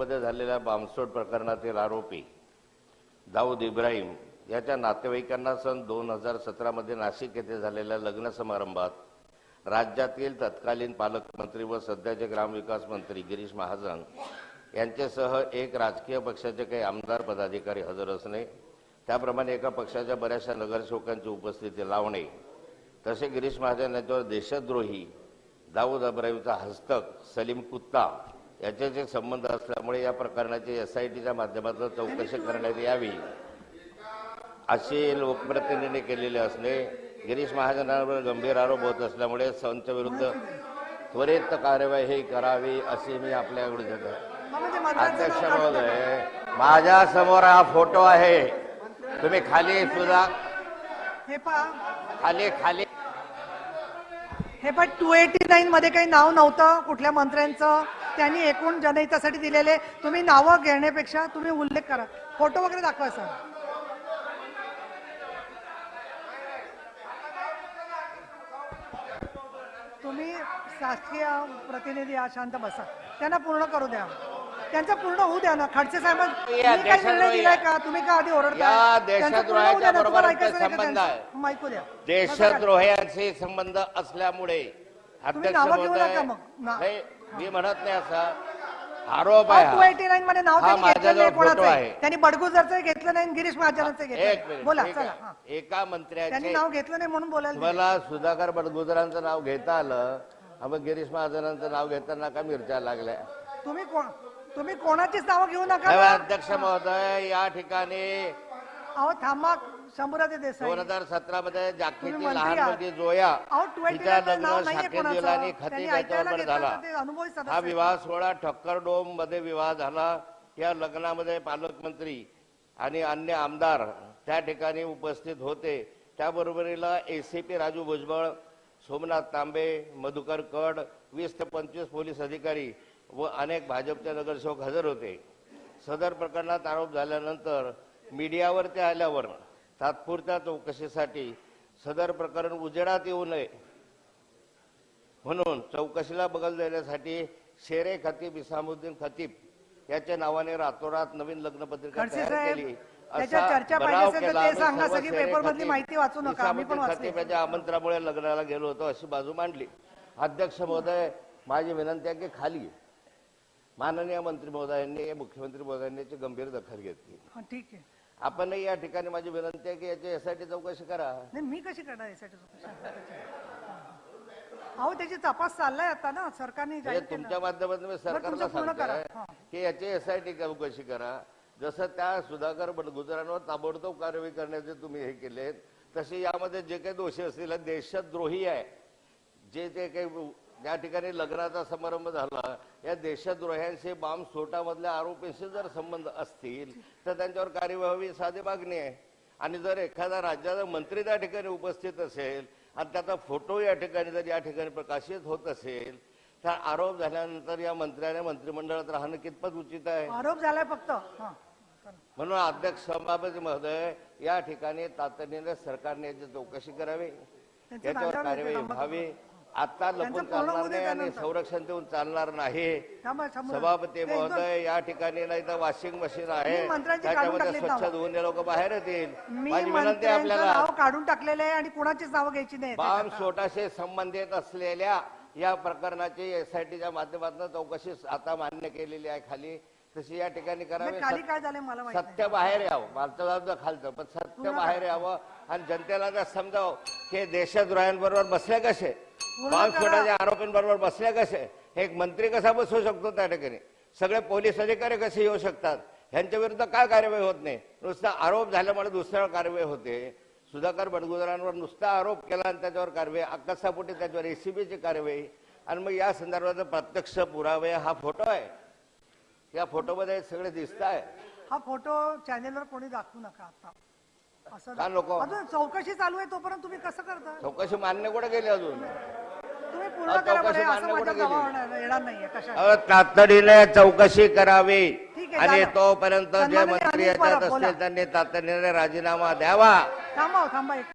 मध्ये झालेल्या बॉम्बस्फोट प्रकरणातील आरोपी दाऊद इब्राहिम याच्या नातेवाईकांना सन दोन हजार सतरामध्ये नाशिक येथे झालेल्या लग्न समारंभात राज्यातील तत्कालीन पालकमंत्री व सध्याचे ग्रामविकास मंत्री गिरीश महाजन यांच्यासह एक राजकीय पक्षाचे काही आमदार पदाधिकारी हजर असणे त्याप्रमाणे एका पक्षाच्या बऱ्याचशा नगरसेवकांची उपस्थिती लावणे तसे गिरीश महाजन यांच्यावर देशद्रोही दाऊद अब्राहिमचा हस्तक सलीम कुत्ता याच्याचे संबंध असल्यामुळे या प्रकरणाची एस आय टीच्या माध्यमातून चौकशी करण्यात यावी. अशी लोकप्रतिनिधींनी केलेले असणे गिरीश महाजनांवर गंभीर आरोप होत असल्यामुळे संच्या विरुद्ध त्वरित कार्यवाही करावी अशी मी आपल्याकडे देत अध्यक्ष महोदय माझ्यासमोर हा फोटो आहे. तुम्ही खाली सुद्धा. हे खाली खाली. हे पण टू एटी नाईन मध्ये काही नाव नव्हतं कुठल्या मंत्र्यांचं. त्यांनी एकूण जनहितासाठी दिलेले तुम्ही नावं घेण्यापेक्षा तुम्ही उल्लेख करा. फोटो वगैरे दाखवा सर. तुम्ही शासकीय प्रतिनिधी या शांत बसा. त्यांना पूर्ण करू द्या. त्यांचं पूर्ण होऊ द्या ना. खडसे साहेब निर्णय दिलाय का? तुम्ही का आधी ओरडता देशद्रोहाच्या बरोबर आमचा संबंध आहे. ऐकू द्या. देशद्रोहाशी संबंध असल्यामुळे नावं घेऊ नका मग. मी म्हणत नाही असा आरोप आहे टू. एटी नाईन मध्ये नाव हा त्यांनी घेतलं माझ्याजवळ नाही कोणाचं फोटो आहे. त्यांनी बडगुजरचं घेतलं नाही आणि गिरीश महाजनाचं एक घेतलं मिनिट बोला चला. एका त्यांनी मंत्र्याचे नाव घेतलं नाही म्हणून बोलायला. मला सुधाकर बडगुजरांचं नाव घेता आलं मग गिरीश महाजनांचं नाव घेताना का मिरच्या लागल्या तुम्ही कोण तुम्ही कोणाचीच नावं घेऊ नका. अध्यक्ष महोदय या ठिकाणी अहो थांबा. शंभूराजे देसाई. दोन हजार सतरा मध्ये जागतिक तुम्ही मंत्री लहान आहात. मुलगी जोया अहो टू एटी तिच्या नाईन नाव लग्न नाहीये शाखेत कोणाचं. आणि त्यांनी खतीब ऐकायला याच्यावर घेतलं झाला. तर ते अनुभवी सदस्य हा आहेत. विवाह सोहळा ठक्कर डोममध्ये विवाह झाला. या लग्नामध्ये पालकमंत्री आणि अन्य आमदार त्या ठिकाणी उपस्थित होते. त्याबरोबरीला एसीपी राजू भुजबळ सोमनाथ तांबे मधुकर कड वीस ते पंचवीस पोलीस अधिकारी व अनेक भाजपचे नगरसेवक हजर होते. सदर प्रकरणात आरोप झाल्यानंतर मीडियावर ते आल्यावर तात्पुरत्या चौकशीसाठी सदर प्रकरण उजेडात येऊ नये. म्हणून चौकशीला बगल देण्यासाठी शेरे खतीब इसामुद्दीन खतीब याच्या नावाने रातोरात नवीन लग्नपत्रिका तयार केली. त्याच्या आमंत्रणामुळे लग्नाला गेलो होतो अशी बाजू मांडली. अध्यक्ष महोदय माझी विनंती आहे की खाली माननीय मंत्री महोदयांनी मुख्यमंत्री महोदयांनी गंभीर दखल घेतली. ठीक आहे. आपणही या ठिकाणी माझी विनंती आहे की याची एसआयटी चौकशी करा नाही मी कशी करणार यासाठी अहो त्याची तपास चाललाय आता ना सरकारने म्हणजे जाहीर केलं. तुमच्या माध्यमातून मी सरकारला तुमचं पूर्ण करा. सांगतोय हा. की याची एसआयटी चौकशी करा जसं त्या सुधाकर गुजरांवर ताबडतोब कारवाई करण्याचे तुम्ही हे केलेत तसे यामध्ये जे काही दोषी असतील हे देशद्रोही आहे जे जे काही ज्या ठिकाणी लग्नाचा समारंभ झाला. या देशद्रोह्यांशी बॉम्ब स्फोटामधल्या आरोपींशी जर संबंध असतील तर त्यांच्यावर कार्यवाही साधी मागणी आहे. आणि जर एखादा राज्याचा मंत्री त्या ठिकाणी उपस्थित असेल आणि त्याचा फोटो या ठिकाणी जर या ठिकाणी प्रकाशित होत असेल तर आरोप झाल्यानंतर या मंत्र्याने मंत्रिमंडळात राहणं कितपत उचित आहे? आरोप झालाय फक्त. म्हणून अध्यक्ष सभापती महोदय या ठिकाणी तातडीने सरकारने याची चौकशी करावी. त्यांचं याच्यावर नाटक कार्यवाही व्हावी. आता लपून पूर्ण चालणार नाही आणि त्यानंतर. संरक्षण देऊन चालणार नाही. थांबा, थांबा. सभापती ते एकदम- महोदय या ठिकाणी नाही तर वॉशिंग मशीन आहे. मी मंत्र्यांची काढून त्याच्यामध्ये स्वच्छ नावं. धुवून लोक बाहेर येतील. मी माझी विनंती आहे मंत्र्यांचं आपल्याला नाव काढून टाकलेलं आहे आणि कुणाचीच नावं घ्यायची नाही बॉम्ब स्फोटाशी संबंधित असलेल्या या प्रकरणाची एसआयटीच्या माध्यमातून चौकशी आता मान्य केलेली आहे खाली. तशी या ठिकाणी करावी. खाली काय झालंय मला माहीत सत्य बाहेर यावं. मागचं जाऊ खालचं पण सत्य बाहेर यावं आणि जनतेला जर समजावं की देशद्रोह्यांबरोबर बसले कसे? बॉम्ब स्फोटाच्या आरोपींबरोबर बसले कसे? एक मंत्री कसा बसू शकतो त्या ठिकाणी? सगळे पोलीस अधिकारी कसे येऊ शकतात? ह्यांच्या विरुद्ध काय कार्यवाही होत नाही? नुसता आरोप झाल्यामुळे दुसऱ्यावर कारवाई होते. सुधाकर बडगुजरांवर नुसता आरोप केला आणि त्याच्यावर कारवाई अक्कसापोटी त्याच्यावर एसीबीची कारवाई. आणि मग या संदर्भात प्रत्यक्ष पुरावे हा फोटो आहे. या फोटोमध्ये सगळे दिसत आहे हा फोटो चॅनेलवर कोणी दाखवू नका आता. का नको? अजून चौकशी चालू आहे तोपर्यंत तुम्ही कसं करता चौकशी मान्य कुठे गेली अजून तुम्ही पूर्ण अहो, करा चौकशी बरं, मान्य कुठे येणार नाहीये कशा अहो, तातडीने चौकशी करावी ठीक आहे, आणि झालं. तोपर्यंत जे सन्माननीय मंत्री अनिल याच्यात परब, बोला. असतील त्यांनी तातडीने राजीनामा द्यावा थांबा हो, थांबा एक